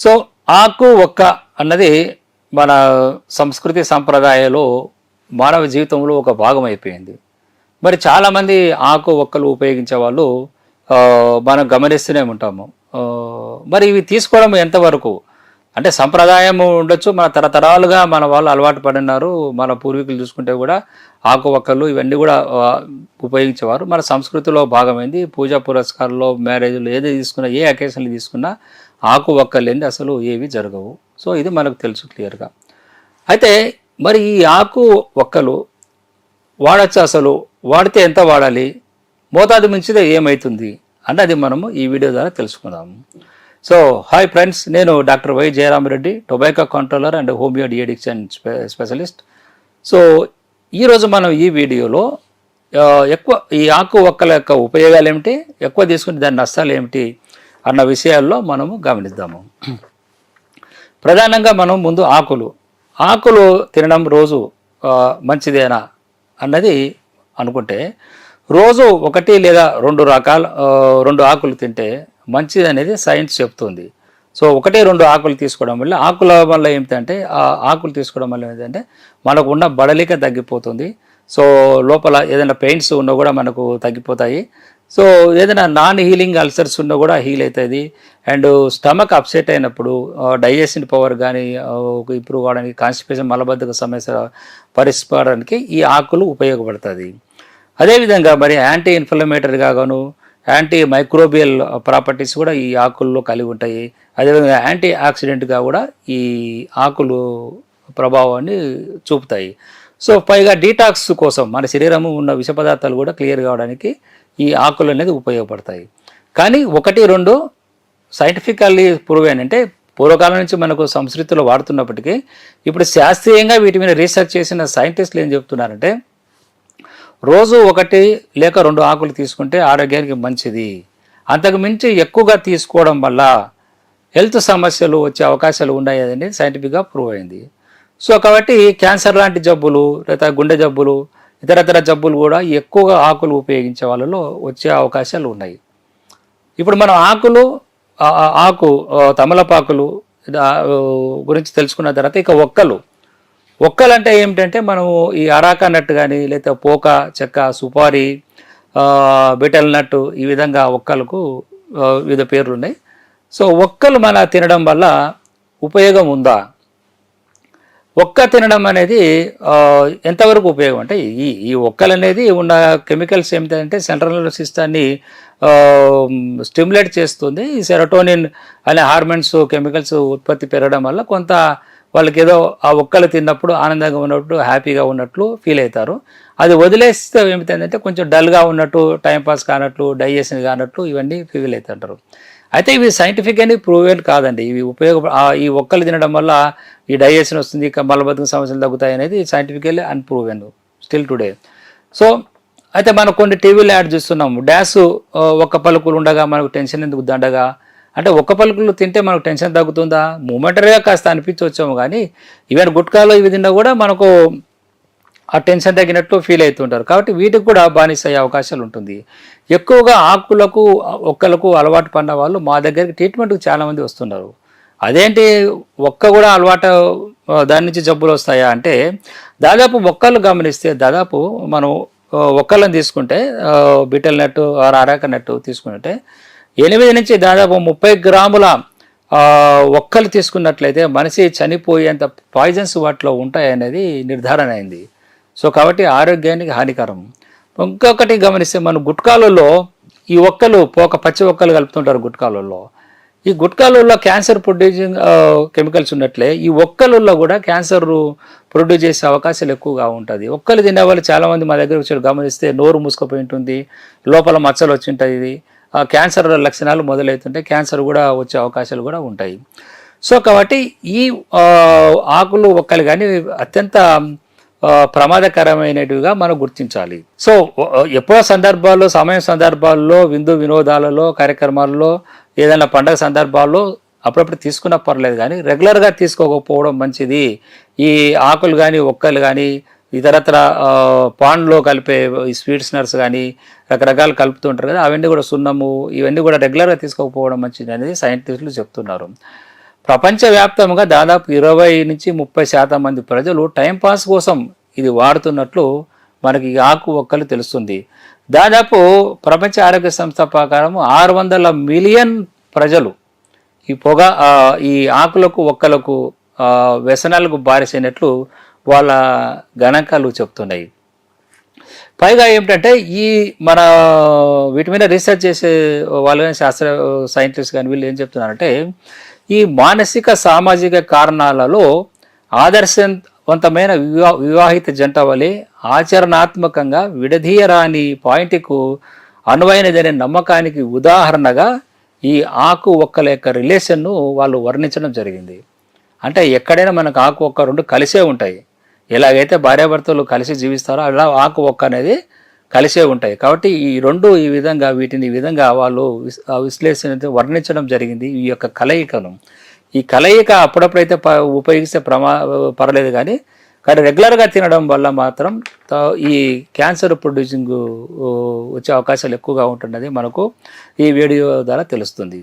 So ఆకు ఒక్క అన్నది మన సంస్కృతి సంప్రదాయాలు మానవ జీవితంలో ఒక భాగం అయిపోయింది మరి చాలామంది ఆకు ఒక్కలు ఉపయోగించే వాళ్ళు మనం గమనిస్తూనే ఉంటాము. మరి ఇవి తీసుకోవడం ఎంతవరకు? అంటే సంప్రదాయం ఉండొచ్చు మన తరతరాలుగా మన వాళ్ళు అలవాటు పడినారు మన పూర్వీకులు చూసుకుంటే కూడా ఆకు ఒక్కలు ఇవన్నీ కూడా ఉపయోగించేవారు. మన సంస్కృతిలో భాగమైంది పూజా పురస్కారంలో మ్యారేజ్లు ఏది తీసుకున్నా ఏ అకేషన్లు తీసుకున్నా ఆకు ఒక్కలు అసలు ఏవి జరగవు. సో ఇది మనకు తెలుసు క్లియర్గా. అయితే మరి ఈ ఆకు ఒక్కలు వాడచ్చు అసలు? వాడితే ఎంత వాడాలి? మోతాదు మించితే ఏమవుతుంది అన్నది మనము ఈ వీడియో ద్వారా తెలుసుకుందాము సో హాయ్ ఫ్రెండ్స్ నేను doctor Y Jayaramareddy tobacco controller and homeo deaddiction spe specialist. So ఈరోజు మనం ఈ వీడియోలో ఎక్కువ ఈ ఆకు ఒక్కల యొక్క ఉపయోగాలు ఏమిటి ఎక్కువ తీసుకుని దాని నష్టాలు ఏమిటి అన్న విషయాల్లో మనము గమనిద్దాము. ప్రధానంగా మనం ముందు ఆకులు. ఆకులు తినడం రోజు మంచిదేనా అన్నది అనుకుంటే రోజు ఒకటి లేదా రెండు రకాల రెండు ఆకులు తింటే మంచిది అనేది సైన్స్ చెప్తుంది. సో ఒకటి రెండు ఆకులు తీసుకోవడం వల్ల ఆకుల వల్ల ఏమిటంటే ఆ ఆకులు తీసుకోవడం వల్ల ఏంటంటే మనకు ఉన్న బడలిక తగ్గిపోతుంది. సో లోపల ఏదైనా పెయింట్స్ ఉన్నా కూడా మనకు తగ్గిపోతాయి. సో ఏదైనా నాన్ హీలింగ్ అల్సర్స్ ఉన్నా కూడా హీల్ అవుతుంది. అండ్ స్టమక్ అప్సెట్ అయినప్పుడు డైజెషన్ పవర్ కానీ ఇంప్రూవ్ అవడానికి కాన్స్టిపేషన్ మలబద్ధక సమస్య పరిష్కారానికి ఈ ఆకులు ఉపయోగపడుతుంది. అదేవిధంగా మరి యాంటీ ఇన్ఫ్లమేటరీగా గాను యాంటీ మైక్రోబియల్ ప్రాపర్టీస్ కూడా ఈ ఆకుల్లో కలిగి ఉంటాయి. అదేవిధంగా యాంటీ ఆక్సిడెంట్గా కూడా ఈ ఆకులు ప్రభావాన్ని చూపుతాయి. సో పైగా డీటాక్స్ కోసం మన శరీరము ఉన్న విష పదార్థాలు కూడా క్లియర్ కావడానికి ఈ ఆకులు అనేది ఉపయోగపడతాయి. కానీ ఒకటి రెండు సైంటిఫికల్లీ ప్రూవ్ అంటే పూర్వకాలం నుంచి మనకు సంస్కృతిలో వాడుతున్నప్పటికీ ఇప్పుడు శాస్త్రీయంగా వీటి మీద రీసెర్చ్ చేసిన సైంటిస్టులు ఏం చెప్తున్నారంటే రోజు ఒకటి లేక రెండు ఆకులు తీసుకుంటే ఆరోగ్యానికి మంచిది. అంతకుమించి ఎక్కువగా తీసుకోవడం వల్ల హెల్త్ సమస్యలు వచ్చే అవకాశాలు ఉన్నాయి అనేది సైంటిఫిక్గా ప్రూవ్ అయింది. సో కాబట్టి క్యాన్సర్ లాంటి జబ్బులు లేదా గుండె జబ్బులు ఇతరతర జబ్బులు కూడా ఎక్కువగా ఆకులు ఉపయోగించే వాళ్ళలో వచ్చే అవకాశాలు ఉన్నాయి. ఇప్పుడు మనం ఆకులు ఆకు తమలపాకులు గురించి తెలుసుకున్న తర్వాత ఇక ఒక్కలు. ఒక్కలు అంటే ఏమిటంటే మనము ఈ అరాకా నట్టు కానీ లేదా పోక చెక్క సుపారీ బిటల్ నట్టు ఈ విధంగా ఒక్కలకు వివిధ పేర్లు ఉన్నాయి సో ఒక్కలు మన తినడం వల్ల ఉపయోగం ఉందా? ఒక్క తినడం అనేది ఎంతవరకు ఉపయోగం అంటే ఈ ఈ ఒక్కలు అనేది ఉన్న కెమికల్స్ ఏమిటంటే సెంట్రల్ నర్వస్ సిస్టాన్ని స్టిమ్యులేట్ చేస్తుంది. ఈ సెరటోనిన్ అనే హార్మోన్స్ కెమికల్స్ ఉత్పత్తి పెరగడం వల్ల కొంత వాళ్ళకి ఏదో ఆ ఒక్కలు తిన్నప్పుడు ఆనందంగా ఉన్నట్టు హ్యాపీగా ఉన్నట్లు ఫీల్ అవుతారు. అది వదిలేస్తే ఏమిటంటే కొంచెం డల్గా ఉన్నట్టు టైంపాస్ కానట్లు డైజెషన్ కానట్లు ఇవన్నీ ఫీల్ అవుతుంటారు. అయితే ఇవి సైంటిఫిక్ అనేది ప్రూవెన్ కాదండి. ఇవి ఉపయోగ ఈ ఒక్కలు తినడం వల్ల ఈ డైజెషన్ వస్తుంది మలబద్ధక మలబద్ధకం సమస్యలు తగ్గుతాయి అనేది scientifically unproven still today so అయితే మనం కొన్ని టీవీలో యాడ్ చూస్తున్నాము. డ్యాస్ ఒక్క పలుకులు ఉండగా మనకు టెన్షన్ ఎందుకు దండగా? అంటే ఒక్క పలుకులు తింటే మనకు టెన్షన్ తగ్గుతుందా? మూమెంటరీగా కాస్త అనిపించవచ్చాము కానీ ఈవెన్ గుట్కాలో ఇవి తిన్నా కూడా మనకు ఆ టెన్షన్ తగ్గినట్టు ఫీల్ అవుతుంటారు. కాబట్టి వీటికి కూడా బానిస అయ్యే అవకాశాలు ఉంటుంది. ఎక్కువగా ఆకులకు ఒక్కలకు అలవాటు పడిన వాళ్ళు మా దగ్గరికి ట్రీట్మెంట్కి చాలామంది వస్తున్నారు. అదేంటి? ఒక్క కూడా అలవాటు దాని నుంచి జబ్బులు వస్తాయా అంటే దాదాపు ఒక్కళ్ళు గమనిస్తే దాదాపు మనం ఒక్కళ్ళని తీసుకుంటే బిటల్ నట్టు ఆర్ అరాక నట్టు తీసుకుంటే ఎనిమిది నుంచి దాదాపు ముప్పై గ్రాముల ఒక్కలు తీసుకున్నట్లయితే మనిషి చనిపోయేంత పాయిజన్స్ వాటిలో ఉంటాయనేది నిర్ధారణ అయింది. సో కాబట్టి ఆరోగ్యానికి హానికరం. ఇంకొకటి గమనిస్తే మన గుట్కాలలో ఈ ఒక్కలు పోక పచ్చి ఒక్కలు కలుపుతుంటారు గుట్కాలలో. ఈ గుట్కాలలో క్యాన్సర్ ప్రొడ్యూసింగ్ కెమికల్స్ ఉన్నట్లే ఈ ఒక్కలలో కూడా క్యాన్సర్ ప్రొడ్యూస్ చేసే అవకాశాలు ఎక్కువగా ఉంటుంది. ఒక్కలు తినే వాళ్ళు చాలామంది మా దగ్గర వచ్చి గమనిస్తే నోరు మూసుకుపోయి ఉంటుంది లోపల మచ్చలు వచ్చి ఉంటాయి. ఇది ఆ క్యాన్సర్ లక్షణాలు మొదలవుతుంటే క్యాన్సర్ కూడా వచ్చే అవకాశాలు కూడా ఉంటాయి. సో కాబట్టి ఈ ఆకులు ఒక్కలు కానీ అత్యంత ప్రమాదకరమైనట్టుగా మనం గుర్తించాలి. సో ఎప్పుడో సందర్భాల్లో సమయం సందర్భాల్లో విందు వినోదాలలో కార్యక్రమాల్లో ఏదైనా పండగ సందర్భాల్లో అప్పుడప్పుడు తీసుకున్నా పర్లేదు కానీ రెగ్యులర్గా తీసుకోకపోవడం మంచిది. ఈ ఆకులు కానీ ఒక్కలు కానీ ఇతరత్ర ఆ, పాన్లో కలిపే ఈ స్వీట్స్ నర్స్ కానీ రకరకాలు కలుపుతుంటారు కదా అవన్నీ కూడా సున్నము ఇవన్నీ కూడా రెగ్యులర్గా తీసుకోకపోవడం మంచిది అనేది సైంటిస్టులు చెప్తున్నారు. ప్రపంచవ్యాప్తంగా దాదాపు ఇరవై నుంచి ముప్పై శాతం మంది ప్రజలు టైంపాస్ కోసం ఇది వాడుతున్నట్లు మనకి ఈ ఆకు ఒక్కలు తెలుస్తుంది. దాదాపు ప్రపంచ ఆరోగ్య సంస్థ ప్రకారం ఆరు వందల మిలియన్ ప్రజలు ఈ పొగ ఈ ఆకులకు ఒక్కలకు వ్యసనాలకు బారిసైనట్లు వాళ్ళ గణాంకాలు చెప్తున్నాయి. పైగా ఏమిటంటే ఈ మన వీటి మీద రీసెర్చ్ చేసే వాళ్ళు కానీ శాస్త్ర సైంటిస్ట్ కానీ వీళ్ళు ఏం చెప్తున్నారంటే ఈ మానసిక సామాజిక కారణాలలో ఆదర్శవంతమైన వివా వివాహిత జంట వలె ఆచరణాత్మకంగా విడదీయరాని పాయింట్కు అనువైనదనే నమ్మకానికి ఉదాహరణగా ఈ ఆకు ఒక్కల యొక్క రిలేషన్ను వాళ్ళు వర్ణించడం జరిగింది. అంటే ఎక్కడైనా మనకు ఆకు ఒక్క రెండు కలిసే ఉంటాయి. ఎలాగైతే భార్యాభర్తలు కలిసి జీవిస్తారో అలా ఆకు ఒక్క అనేది కలిసే ఉంటాయి. కాబట్టి ఈ రెండు ఈ విధంగా వీటిని ఈ విధంగా వాళ్ళు విశ్లేషణ వర్ణించడం జరిగింది ఈ యొక్క కలయికను. ఈ కలయిక అప్పుడప్పుడైతే ఉపయోగిస్తే ప్రమా పర్లేదు కానీ కానీ రెగ్యులర్గా తినడం వల్ల మాత్రం ఈ క్యాన్సర్ ప్రొడ్యూసింగ్ వచ్చే అవకాశాలు ఎక్కువగా ఉంటున్నది మనకు ఈ వీడియో ద్వారా తెలుస్తుంది.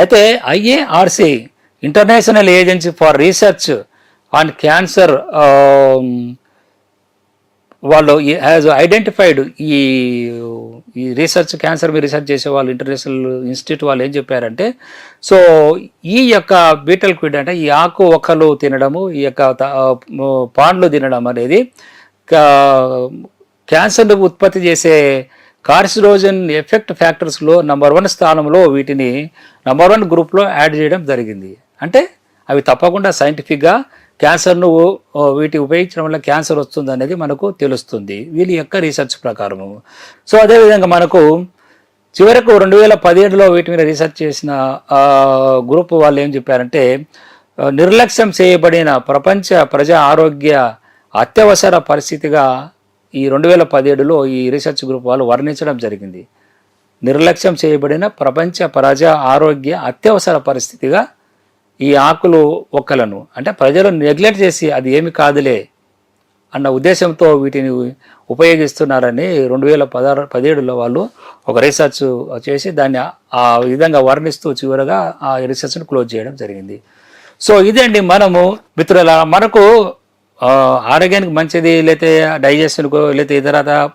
అయితే IARC international agency for research on cancer వాళ్ళు యాజ్ ఐడెంటిఫైడ్ ఈ ఈ రీసెర్చ్ క్యాన్సర్ మీద రీసెర్చ్ చేసే వాళ్ళు ఇంటర్నేషనల్ ఇన్స్టిట్యూట్ వాళ్ళు ఏం చెప్పారంటే సో ఈ యొక్క బీటల్ క్విడ్ అంటే ఈ ఆకు ఒక్కలు తినడము ఈ యొక్క పాండ్లు తినడం అనేది కా- క్యాన్సర్ను ఉత్పత్తి చేసే కార్సిరోజన్ ఎఫెక్ట్ ఫ్యాక్టర్స్లో నంబర్ వన్ స్థానంలో వీటిని నంబర్ వన్ గ్రూప్లో యాడ్ చేయడం జరిగింది. అంటే అవి తప్పకుండా సైంటిఫిక్గా క్యాన్సర్ను వీటి ఉపయోగించడం వల్ల క్యాన్సర్ వస్తుంది అనేది మనకు తెలుస్తుంది. వీళ్ళ యొక్క రీసెర్చ్ ప్రకారము. సో అదేవిధంగా మనకు చివరకు రెండు వేల పదిహేడులో వీటి మీద రీసెర్చ్ చేసిన గ్రూప్ వాళ్ళు ఏం చెప్పారంటే నిర్లక్ష్యం చేయబడిన ప్రపంచ ప్రజా ఆరోగ్య అత్యవసర పరిస్థితిగా ఈ రెండు వేల పదిహేడులో ఈ రీసెర్చ్ గ్రూప్ వాళ్ళు వర్ణించడం జరిగింది. నిర్లక్ష్యం చేయబడిన ప్రపంచ ప్రజా ఆరోగ్య అత్యవసర పరిస్థితిగా ఈ ఆకులు ఒక్కలను. అంటే ప్రజలు నెగ్లెక్ట్ చేసి అది ఏమి కాదులే అన్న ఉద్దేశంతో వీటిని ఉపయోగిస్తున్నారని రెండు వేల పదహారు పదిహేడులో వాళ్ళు ఒక రీసెర్చ్ చేసి దాన్ని ఆ విధంగా వర్ణిస్తూ చివరగా ఆ రీసెర్చ్ను క్లోజ్ చేయడం జరిగింది. సో ఇదండి మనము మిత్రుల మనకు ఆరోగ్యానికి మంచిది లేతే డైజెషన్కు లేతే ఇతర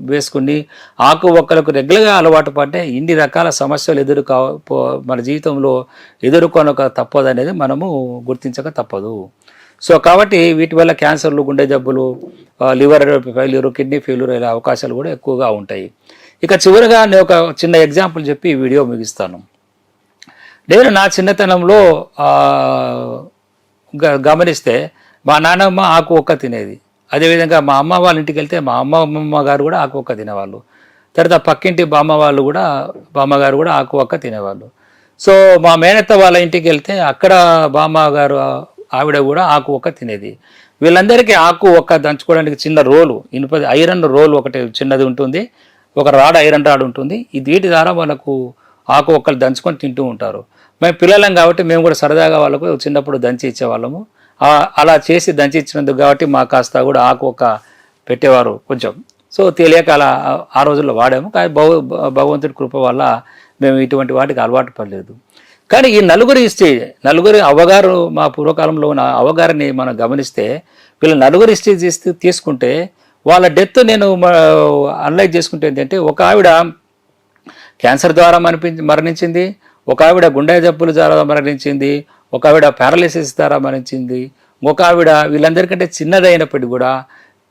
వేసుకుని ఆకు ఒక్కలకు రెగ్యులర్గా అలవాటు పడితే ఇన్ని రకాల సమస్యలు ఎదురు కా పో- మన జీవితంలో ఎదుర్కొనక తప్పదు అనేది మనము గుర్తించక తప్పదు. సో కాబట్టి వీటి వల్ల క్యాన్సర్లు గుండె జబ్బులు లివర్ ఫెయిల్యూర్ కిడ్నీ ఫెయిల్యూర్ అయ్యే అవకాశాలు కూడా ఎక్కువగా ఉంటాయి. ఇక చివరిగా నేను ఒక చిన్న ఎగ్జాంపుల్ చెప్పి ఈ వీడియో ముగిస్తాను. నేను నా చిన్నతనంలో గ- గమనిస్తే మా నాన్నమ్మ ఆకు ఒక్క తినేది. అదేవిధంగా మా అమ్మ వాళ్ళ ఇంటికి వెళ్తే మా అమ్మ అమ్మమ్మ గారు కూడా ఆకు ఒక్క తినేవాళ్ళు. తర్వాత పక్కింటి బామ్మ వాళ్ళు కూడా బామ్మ గారు కూడా ఆకు ఒక్క తినేవాళ్ళు. సో మా మేనత్త వాళ్ళ ఇంటికి వెళ్తే అక్కడ బామ్మ గారు ఆవిడ కూడా ఆకు ఒక్క తినేది. వీళ్ళందరికీ ఆకు ఒక్క దంచుకోవడానికి చిన్న రోలు ఇనుప ఐరన్ రోల్ ఒకటి చిన్నది ఉంటుంది. ఒక రాడ్ ఐరన్ రాడ్ ఉంటుంది. ఈ వీటి ద్వారా వాళ్ళకు ఆకు ఒక్కలు దంచుకొని తింటూ ఉంటారు. మేము పిల్లలం కాబట్టి మేము కూడా సరదాగా వాళ్ళకు చిన్నప్పుడు దంచి ఇచ్చేవాళ్ళము. అలా చేసి దంచి ఇచ్చినందుకు కాబట్టి మా కాస్త కూడా ఆకు ఒక పెట్టేవారు కొంచెం. సో తెలియక అలా ఆ- రోజుల్లో వాడాము. కానీ భగ భగవంతుడి కృప వల్ల మేము ఇటువంటి వాటికి అలవాటు పడలేదు. కానీ ఈ నలుగురి ఇస్తే నలుగురి అవగారు మా పూర్వకాలంలో ఉన్న అవగారిని మనం గమనిస్తే వీళ్ళు నలుగురి ఇస్తే చేస్తే తీసుకుంటే వాళ్ళ డెత్ నేను అనలైజ్ చేసుకుంటే ఏంటంటే ఒక ఆవిడ క్యాన్సర్ ద్వారా మరణించి మరణించింది ఒక ఆవిడ గుండె జబ్బుల ద్వారా మరణించింది ఒక ఆవిడ పారాలిసిస్ ద్వారా మరణించింది ఒక ఆవిడ వీళ్ళందరికంటే చిన్నదైనప్పటికీ కూడా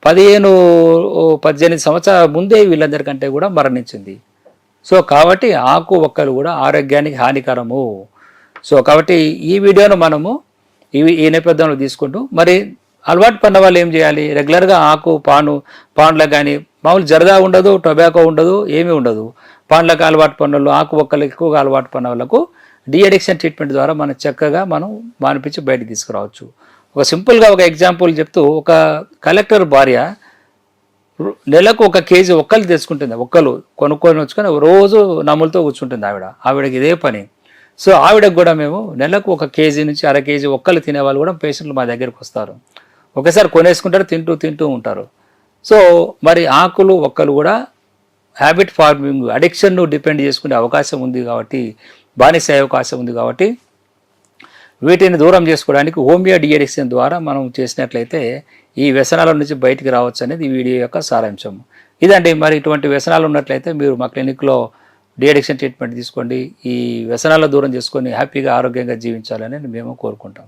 పదిహేను పద్దెనిమిది సంవత్సరాల ముందే వీళ్ళందరికంటే కూడా మరణించింది. సో కాబట్టి ఆకు ఒక్కలు కూడా ఆరోగ్యానికి హానికరము. సో కాబట్టి ఈ వీడియోను మనము ఇవి ఈ నేపథ్యంలో తీసుకుంటూ మరి అలవాటు పడిన వాళ్ళు ఏం చేయాలి? రెగ్యులర్గా ఆకు పాను పాండ్లకు కానీ మామూలు జరదా ఉండదు టొబాకో ఉండదు ఏమీ ఉండదు. పాండ్లకు అలవాటు పనులు ఆకు ఒక్కలు ఎక్కువగా అలవాటు పడిన వాళ్ళకు డి అడిక్షన్ ట్రీట్మెంట్ ద్వారా మనం చక్కగా మనం మానిపించి బయటకు తీసుకురావచ్చు. ఒక సింపుల్గా ఒక ఎగ్జాంపుల్ చెప్తూ ఒక కలెక్టర్ భార్య నెలకు ఒక కేజీ ఒక్కరు తెచ్చుకుంటుంది. ఒక్కరు కొనుక్కొని వచ్చుకొని రోజు నమ్ములతో కూర్చుంటుంది ఆవిడ. ఆవిడకి ఇదే పని. సో ఆవిడకు కూడా మేము నెలకు ఒక కేజీ నుంచి అర కేజీ ఒక్కలు తినేవాళ్ళు కూడా పేషెంట్లు మా దగ్గరికి వస్తారు. ఒకసారి కొనేసుకుంటారు తింటూ తింటూ ఉంటారు. సో మరి ఆకులు ఒక్కలు కూడా హ్యాబిట్ ఫార్మింగ్ అడిక్షన్ను డిపెండ్ చేసుకునే అవకాశం ఉంది కాబట్టి బానిస అవకాశం ఉంది కాబట్టి వీటిని దూరం చేసుకోవడానికి హోమియో డిఎడిక్షన్ ద్వారా మనం చేసినట్లయితే ఈ వ్యసనాల నుంచి బయటికి రావచ్చు అనేది ఈ వీడియో యొక్క సారాంశం. ఇదండి మరి ఇటువంటి వ్యసనాలు ఉన్నట్లయితే మీరు మా క్లినిక్లో డిఎడిక్షన్ ట్రీట్మెంట్ తీసుకోండి. ఈ వ్యసనాల దూరం చేసుకొని హ్యాపీగా ఆరోగ్యంగా జీవించాలని మేము కోరుకుంటాం.